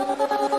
you.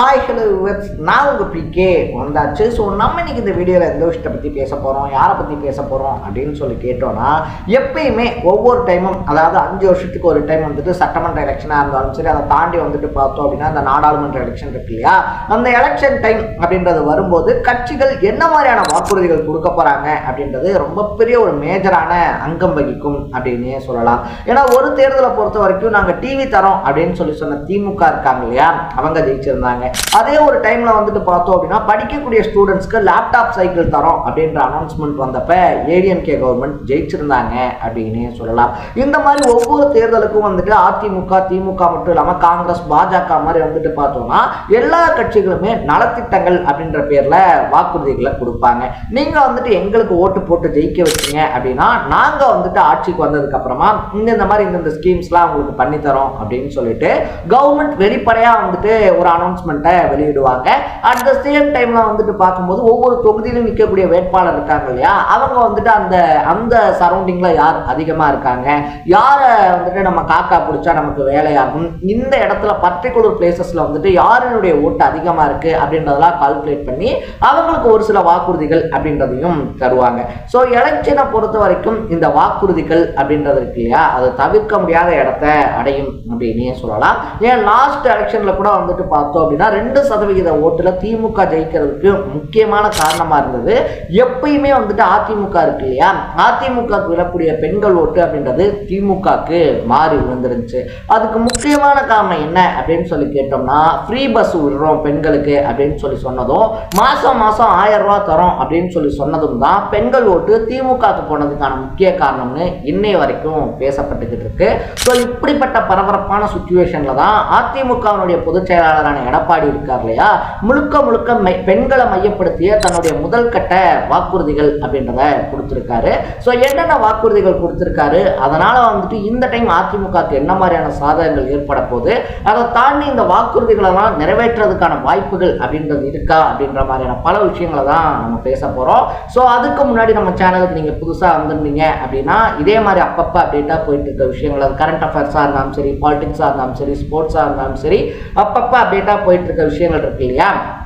Hi hello viewers நான் உங்கள் PK வந்தாச்சு. ஸோ நம்ம இன்னைக்கு இந்த வீடியோவில் எந்த விஷயத்தை பற்றி பேச போகிறோம் யாரை பற்றி பேச போகிறோம் அப்படின்னு சொல்லி கேட்டோன்னா எப்பயுமே ஒவ்வொரு டைமும் அதாவது அஞ்சு வருஷத்துக்கு ஒரு டைம் வந்துட்டு சட்டமன்ற எலெக்ஷனாக இருந்தாலும் சரி அதை தாண்டி வந்துட்டு பார்த்தோம் அப்படின்னா அந்த நாடாளுமன்ற எலெக்ஷன் இருக்கு இல்லையா? அந்த எலெக்ஷன் டைம் அப்படின்றது வரும்போது கட்சிகள் என்ன மாதிரியான வாக்குறுதிகள் கொடுக்க போகிறாங்க அப்படின்றது ரொம்ப பெரிய ஒரு மேஜரான அங்கம் வகிக்கும் அப்படின்னே சொல்லலாம். ஏன்னா ஒரு தேர்தலை பொறுத்த வரைக்கும் நாங்கள் டிவி தரோம் அப்படின்னு சொல்லி சொன்ன திமுக இருக்காங்க இல்லையா? அவங்க ஜெயிச்சிருந்தாங்க. அதே ஒரு டைம்ல வந்துட்டு பார்த்தோம் அப்படின்னா படிக்கக்கூடிய ஸ்டூடெண்ட்ஸ்க்கு லேப்டாப் சைக்கிள் தரோம் அப்படின்ற அனௌன்ஸ்மெண்ட் வந்தப்ப ஏடிஎம்கே கவர்மெண்ட் ஜெயிச்சிருந்தாங்க அப்படின்னு சொல்லலாம். இந்த மாதிரி ஒவ்வொரு தேர்தலுக்கும் வந்துட்டு அதிமுக திமுக மட்டும் இல்லாமல் காங்கிரஸ் பாஜக மாதிரி வந்துட்டு பார்த்தோம்னா எல்லா கட்சிகளுமே நலத்திட்டங்கள் அப்படின்ற பேர்ல வாக்குறுதிகளை கொடுப்பாங்க. நீங்க வந்துட்டு எங்களுக்கு ஓட்டு போட்டு ஜெயிக்க வச்சீங்க அப்படின்னா நாங்க வந்துட்டு ஆட்சிக்கு வந்ததுக்கு அப்புறமா இந்த இந்த மாதிரி இந்தந்த ஸ்கீம்ஸ்லாம் உங்களுக்கு பண்ணித்தரோம் அப்படின்னு சொல்லிட்டு கவர்மெண்ட் வெளிப்படையாக வந்துட்டு ஒரு அனௌன்ஸ்மெண்ட் அனௌன்ஸ்மெண்ட்டை வெளியிடுவாங்க. அட் த சேம் டைம்ல வந்துட்டு பார்க்கும்போது ஒவ்வொரு தொகுதியிலும் நிற்கக்கூடிய வேட்பாளர் இருக்காங்க இல்லையா? அவங்க வந்துட்டு அந்த அந்த சரௌண்டிங்கில் யார் அதிகமாக இருக்காங்க? யாரை வந்துட்டு நம்ம காக்கா பிடிச்சா நமக்கு வேலையாகும்? இந்த இடத்துல பர்டிகுலர் பிளேசஸில் வந்துட்டு யாருடைய ஓட்டு அதிகமாக இருக்கு அப்படின்றதெல்லாம் கால்குலேட் பண்ணி அவங்களுக்கு ஒரு சில வாக்குறுதிகள் அப்படின்றதையும் தருவாங்க. ஸோ எலெக்ஷனை பொறுத்த வரைக்கும் இந்த வாக்குறுதிகள் அப்படின்றது இருக்கு இல்லையா? அதை தவிர்க்க முடியாத இடத்த அடையும் அப்படின்னே சொல்லலாம். ஏன் லாஸ்ட் எலெக்ஷனில் கூட வந்துட்டு பார்த்தோம் அப்படின்னா ரெண்டு சதவிகித ஓட்டில் திமுக ஜெயிக்கிறதுக்கு முக்கியமான காரணமாக இருந்தது. எப்பயுமே வந்துட்டு அதிமுக இருக்கு இல்லையா? அதிமுக விழக்கூடிய பெண்கள் ஓட்டு அப்படின்றது திமுகக்கு மாறி விழுந்துருந்துச்சு. அதுக்கு முக்கியமான காரணம் என்ன அப்படின்னு சொல்லி கேட்டோம்னா ஃப்ரீ பஸ் விடுறோம் பெண்களுக்கு அப்படின்னு சொல்லி சொன்னதும் மாதம் மாதம் ஆயிரம் ரூபா தரோம் அப்படின்னு சொல்லி சொன்னதும் தான் பெண்கள் ஓட்டு திமுகக்கு போனதுக்கான முக்கிய காரணம்னு இன்னை வரைக்கும் பேசப்பட்டுக்கிட்டு இருக்கு. ஸோ இப்படிப்பட்ட பரபரப்பான சுச்சுவேஷனில் தான் அதிமுகவினுடைய பொதுச் செயலாளரான எடப்பாடி இருக்கார் இல்லையா? முழுக்க முழுக்க மை- பெண்களை மையப்படுத்திய தன்னுடைய முதல் கட்ட வாக்குறுதிகள் அப்படின்றத கொடுத்துருக்காரு. ஸோ என்னென்ன வாக்குறுதிகள் கொடுத்துருக்காரு? அதனால வந்துட்டு இந்த டைம் அதிமுகக்கு என்ன மாதிரியான சாதகங்கள் ஏற்பட போகுது? அதை தாண்டி இந்த வாக்குறுதிகளெல்லாம் நிறைவேற்றுறதுக்கான வாய்ப்புகள் அப்படின்றது இருக்கா? அப்படின்ற மாதிரியான பல விஷயங்களை தான் நம்ம பேச போகிறோம் ஸோ அதுக்கு முன்னாடி நம்ம சேனலுக்கு நீங்கள் புதுசாக வந்திருந்தீங்க அப்படின்னா இதே மாதிரி அப்பப்போ அப்டேட்டாக போயிட்டு இருக்க விஷயங்கள் அது கரண்ட் அஃபேர்ஸாக இருந்தாலும் சரி பாலிடிக்ஸாக இருந்தாலும் சரி ஸ்போர்ட்ஸாக இருந்தாலும் சரி அப்பப்போ அப்டேட்டாக போயிட்டு இருக்க விஷயங்கள் இருக்கு இல்லையா?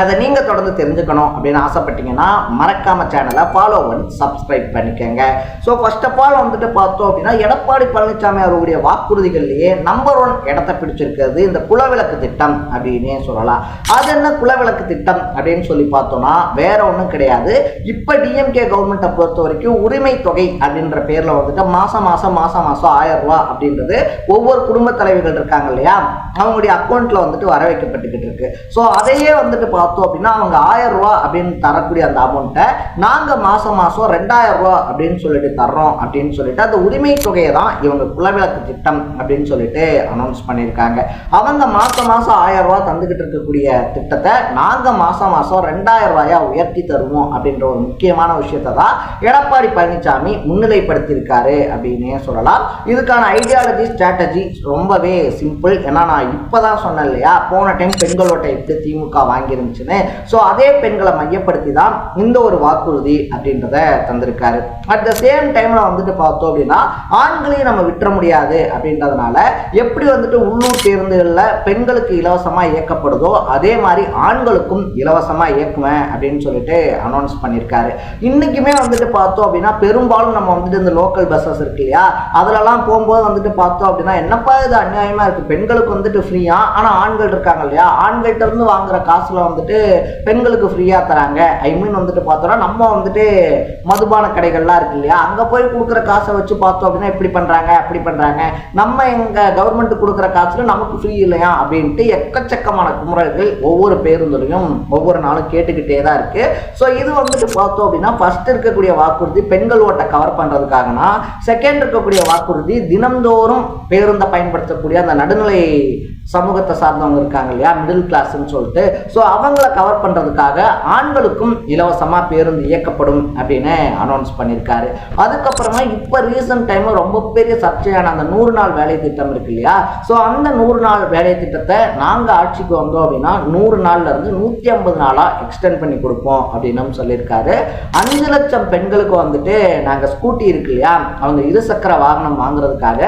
அதை நீங்கள் தொடர்ந்து தெரிஞ்சுக்கணும் அப்படின்னு ஆசைப்பட்டீங்கன்னா மறக்காம சேனலை ஃபாலோ பண்ணி சப்ஸ்கிரைப் பண்ணிக்கோங்க. ஸோ ஃபர்ஸ்ட் ஆஃப் ஆல் வந்துட்டு பார்த்தோம் அப்படின்னா எடப்பாடி பழனிசாமி அவருடைய வாக்குறுதிகள்லேயே நம்பர் ஒன் இடத்த பிடிச்சிருக்கிறது இந்த குலவிளக்கு திட்டம் அப்படின்னே சொல்லலாம். அது என்ன குலவிளக்கு திட்டம் அப்படின்னு சொல்லி பார்த்தோம்னா வேற ஒன்றும் கிடையாது. இப்போ டிஎம்கே கவர்மெண்ட்டை பொறுத்த வரைக்கும் உரிமை தொகை அப்படின்ற பேரில் வந்துட்டு மாதம் மாதம் மாதம் மாதம் ஆயிரம் ரூபா அப்படின்றது ஒவ்வொரு குடும்ப தலைவிகள் இருக்காங்க இல்லையா? அவங்களுடைய அக்கௌண்ட்டில் வந்துட்டு வர வைக்கப்பட்டுக்கிட்டு இருக்கு. ஸோ அதையே வந்துட்டு பார்த்தோம் அப்படின்னா அவங்க ஆயிரம் ரூபா அப்படின்னு தரக்கூடிய அந்த அமௌண்ட்டை நாங்கள் மாதம் மாதம் ரெண்டாயிரம் ரூபா அப்படின்னு சொல்லிட்டு தர்றோம் அப்படின்னு சொல்லிட்டு அந்த உரிமை தொகையை தான் இவங்க குலவிளக்கு திட்டம் அப்படின்னு சொல்லிட்டு அனௌன்ஸ் பண்ணியிருக்காங்க. அவங்க மாதம் மாதம் ஆயிரம் ரூபா தந்துக்கிட்டு இருக்கக்கூடிய திட்டத்தை நாங்கள் மாதம் மாதம் ரெண்டாயிரம் ரூபாயா உயர்த்தி தருவோம் அப்படின்ற ஒரு முக்கியமான விஷயத்தை தான் எடப்பாடி பழனிசாமி முன்னிலைப்படுத்தியிருக்காரு அப்படின்னே சொல்லலாம். இதுக்கான ஐடியாலஜி ஸ்ட்ராட்டஜி ரொம்பவே சிம்பிள் ஏன்னா நான் இப்போ தான் சொன்னேன் இல்லையா? போன டைம் பெண்களோட எப்படி திமுக வாங்கியிருந்தேன் இருந்துச்சுன்னு. ஸோ அதே பெண்களை மையப்படுத்தி தான் இந்த ஒரு வாக்குறுதி அப்படின்றத தந்திருக்காரு. அட் த சேம் டைமில் வந்துட்டு பார்த்தோம் அப்படின்னா ஆண்களையும் நம்ம விட்டுற முடியாது அப்படின்றதுனால எப்படி வந்துட்டு உள்ளூர் பேருந்துகளில் பெண்களுக்கு இலவசமாக இயக்கப்படுதோ அதே மாதிரி ஆண்களுக்கும் இலவசமாக இயக்குவேன் அப்படின்னு சொல்லிட்டு அனௌன்ஸ் பண்ணியிருக்காரு இன்னைக்குமே வந்துட்டு பார்த்தோம் அப்படின்னா பெரும்பாலும் நம்ம வந்துட்டு இந்த லோக்கல் பஸ்ஸஸ் இருக்கு இல்லையா அதுலலாம் போகும்போது வந்துட்டு பார்த்தோம் அப்படின்னா என்னப்பா இது அநியாயமா இருக்கு? பெண்களுக்கு வந்துட்டு ஃப்ரீயா ஆனால் ஆண்கள் இருக்காங்க இல்லையா? ஆண்கள்கிட்ட இருந்து வாங்குற காசுல வந்துட்டு பெண்களுக்கு ஃப்ரீயா தராங்க. ஐ மீன் வந்துட்டு பார்த்தோம்னா நம்ம வந்துட்டு மதுபான கடைகள்லாம் இருக்கு இல்லையா? அங்கே போய் கொடுக்குற காசை வச்சு பார்த்தோம் அப்படின்னா இப்படி பண்றாங்க அப்படி பண்ணுறாங்க நம்ம எங்கள் கவர்மெண்ட் கொடுக்குற காசுல நமக்கு ஃப்ரீ இல்லையா? அப்படின்ட்டு எக்கச்சக்கமான குமுறல்கள் ஒவ்வொரு பேருந்துலையும் ஒவ்வொரு நாளும் கேட்டுக்கிட்டே தான் இருக்கு. ஸோ இது வந்துட்டு பார்த்தோம் அப்படின்னா ஃபர்ஸ்ட் இருக்கக்கூடிய வாக்குறுதி பெண்கள் ஓட்டை கவர் பண்ணுறதுக்காகனா செகண்ட் இருக்கக்கூடிய வாக்குறுதி தினம்தோறும் பேருந்தை பயன்படுத்தக்கூடிய அந்த நடுநிலை சமூகத்தை சார்ந்தவங்க இருக்காங்க இல்லையா? மிடில் கிளாஸ்ன்னு சொல்லிட்டு. ஸோ அவங்கள கவர் பண்ணுறதுக்காக ஆண்களுக்கும் இலவசமாக பேருந்து இயக்கப்படும் அப்படின்னு அனௌன்ஸ் பண்ணியிருக்காரு. அதுக்கப்புறமா இப்போ ரீசன்ட் டைமில் ரொம்ப பெரிய சர்ச்சையான அந்த நூறு நாள் வேலை திட்டம் இருக்கு இல்லையா? ஸோ அந்த நூறு நாள் வேலை திட்டத்தை நாங்கள் ஆட்சிக்கு வந்தோம் அப்படின்னா நூறு நாள்ல இருந்து நூற்றி ஐம்பது நாளாக எக்ஸ்டெண்ட் பண்ணி கொடுப்போம் அப்படின்னு சொல்லியிருக்காரு. அஞ்சு லட்சம் பெண்களுக்கு வந்துட்டு நாங்கள் ஸ்கூட்டி இருக்கு இல்லையா? அவங்க இருசக்கர வாகனம் வாங்குறதுக்காக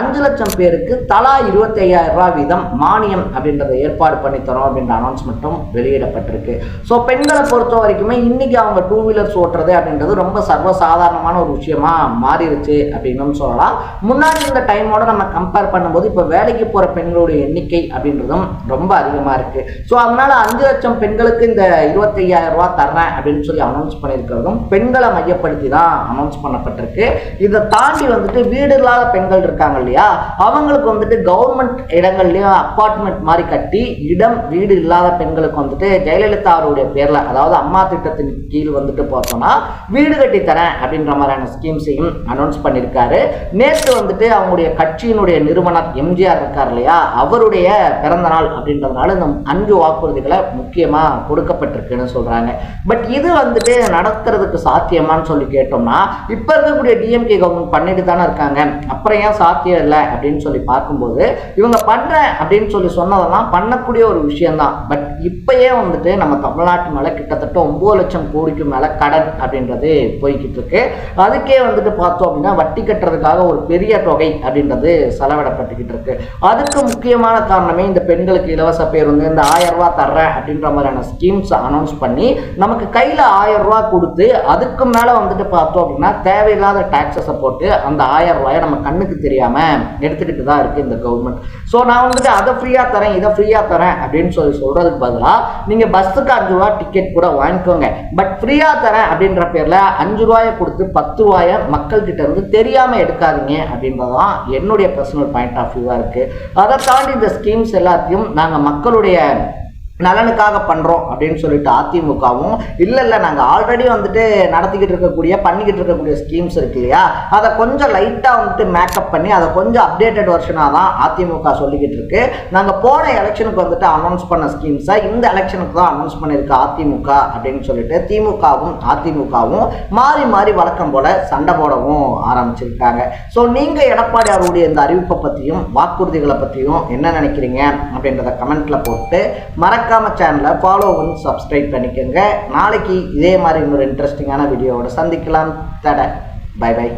அஞ்சு லட்சம் பேருக்கு தலா இருபத்தி ஐயாயிரம் ரூபா வீதம் மானியம் அப்படின்றத ஏற்பாடு பண்ணி தரோம் அப்படின்ற அனௌன்ஸ்மெண்ட்டும் வெளியிடப்பட்டிருக்கு. ஸோ பெண்களை பொறுத்த வரைக்குமே இன்றைக்கி அவங்க டூ வீலர்ஸ் ஓட்டுறது அப்படின்றது ரொம்ப சர்வசாதாரணமான ஒரு விஷயமா மாறிடுச்சு அப்படின்னு சொல்லலாம். முன்னாடி இந்த டைமோட நம்ம கம்பேர் பண்ணும்போது இப்போ வேலைக்கு போகிற பெண்களுடைய எண்ணிக்கை அப்படின்றதும் ரொம்ப அதிகமாக இருக்கு. ஸோ அதனால் அஞ்சு லட்சம் பெண்களுக்கு இந்த இருபத்தையாயிரம் ரூபா தர்றேன் அப்படின்னு சொல்லி அனௌன்ஸ் பண்ணியிருக்கிறதும் பெண்களை மையப்படுத்தி தான் அனௌன்ஸ் பண்ணப்பட்டிருக்கு. இதை தாண்டி வந்துட்டு வீடு இல்லாத பெண்கள் இருக்காங்க இல்லையா? அவங்களுக்கு வந்துட்டு கவர்மெண்ட் இடங்கள்லையும் அப்பார்ட்மெண்ட் மாதிரி கட்டி இடம் வீடு இல்லாத பெண்களுக்கு வந்துட்டு ஜெயலலிதா அவருடைய பேரில் அதாவது அம்மா திட்டத்தின் கீழ் வந்துட்டு பார்த்தோம்னா வீடு கட்டி தரேன் அப்படின்ற மாதிரியான ஸ்கீம்ஸையும் அனௌன்ஸ் பண்ணியிருக்காரு. நேற்று வந்துட்டு அவங்களுடைய கட்சியினுடைய நிறுவனர் எம்ஜிஆர் இருக்கார் இல்லையா? அவருடைய பிறந்த நாள் அப்படின்றதுனால இந்த அஞ்சு வாக்குறுதிகளை முக்கியமாக கொடுக்கப்பட்டிருக்குன்னு சொல்கிறாங்க பட் இது வந்துட்டு நடத்துறதுக்கு சாத்தியமான்னு சொல்லி கேட்டோம்னா இப்போ இருக்கக்கூடிய டிஎம்கே கவர்மெண்ட் பண்ணிட்டு தானே இருக்காங்க. அப்புறம் ஏன் சாத்தியம் இல்லை அப்படின்னு சொல்லி பார்க்கும்போது இவங்க பண்ணுற அப்படின்னு சொல்லி சொன்னதெல்லாம் பண்ணக்கூடிய ஒரு விஷயந்தான் பட் இப்பயே வந்துட்டு நம்ம தமிழ்நாட்டு மேலே கிட்டத்தட்ட ஒம்பது லட்சம் கோடிக்கு மேலே கடன் அப்படின்றது போய்கிட்டு இருக்கு. அதுக்கே வந்துட்டு பார்த்தோம் அப்படின்னா வட்டி கட்டுறதுக்காக ஒரு பெரிய தொகை அப்படின்றது செலவிடப்பட்டுக்கிட்டு இருக்கு. அதுக்கு முக்கியமான காரணமே இந்த பெண்களுக்கு இலவச பேருந்து இந்த ஆயிரம் ரூபா தர்றேன் அப்படின்ற மாதிரியான ஸ்கீம்ஸ் அனௌன்ஸ் பண்ணி நமக்கு கையில் ஆயிரம் ரூபா கொடுத்து அதுக்கு மேலே வந்துட்டு பார்த்தோம் அப்படின்னா தேவையில்லாத டாக்ஸஸை போட்டு அந்த ஆயிரம் ரூபாயை நம்ம கண்ணுக்கு தெரியாமல் எடுத்துக்கிட்டு தான் இருக்கு இந்த கவர்மெண்ட் ஸோ நான் வந்துட்டு அதை ஃப்ரீயாக தரேன் இதை ஃப்ரீயாக தரேன் அப்படின்னு சொல்லி சொல்கிறதுக்கு பதிலாக நீங்கள் பஸ்ஸுக்கு அஞ்சு ரூபா டிக்கெட் கூட வாங்கிக்கோங்க. பட் ஃப்ரீயாக தரேன் அப்படின்ற பேரில் அஞ்சு ரூபாயை கொடுத்து பத்து ரூபாயை மக்கள்கிட்ட இருந்து தெரியாமல் எடுக்காதீங்க அப்படின்றதான் என்னுடைய பர்சனல் பாயிண்ட் ஆஃப் வியூவாக இருக்குது அதை தாண்டி இந்த ஸ்கீம்ஸ் எல்லாத்தையும் நாங்கள் மக்களுடைய நலனுக்காக பண்ணுறோம் அப்படின்னு சொல்லிட்டு அதிமுகவும் இல்லை இல்லை நாங்கள் ஆல்ரெடி வந்துட்டு நடத்திக்கிட்டு இருக்கக்கூடிய பண்ணிக்கிட்டு இருக்கக்கூடிய ஸ்கீம்ஸ் இருக்கு இல்லையா? அதை கொஞ்சம் லைட்டாக வந்துட்டு மேக்கப் பண்ணி அதை கொஞ்சம் அப்டேட்டட் வருஷனாக தான் அதிமுக சொல்லிக்கிட்டு இருக்கு. நாங்கள் போன எலெக்ஷனுக்கு வந்துட்டு அனௌன்ஸ் பண்ண ஸ்கீம்ஸை இந்த எலெக்ஷனுக்கு தான் அனௌன்ஸ் பண்ணியிருக்கு அதிமுக அப்படின்னு சொல்லிட்டு திமுகவும் அதிமுகவும் மாறி மாறி வழக்கம் போல சண்டை போடவும் ஆரம்பிச்சிருக்காங்க. ஸோ நீங்கள் எடப்பாடி அவருடைய இந்த அறிவிப்பை பற்றியும் வாக்குறுதிகளை பற்றியும் என்ன நினைக்கிறீங்க அப்படின்றத கமெண்ட்ல போட்டு மறக்க மறக்காம சேனலை ஃபாலோ பண்ணி சப்ஸ்கிரைப் பண்ணிக்கோங்க. நாளைக்கு இதே மாதிரி இன்னொரு இன்ட்ரெஸ்டிங்கான வீடியோவோட சந்திக்கலாம். தட. By by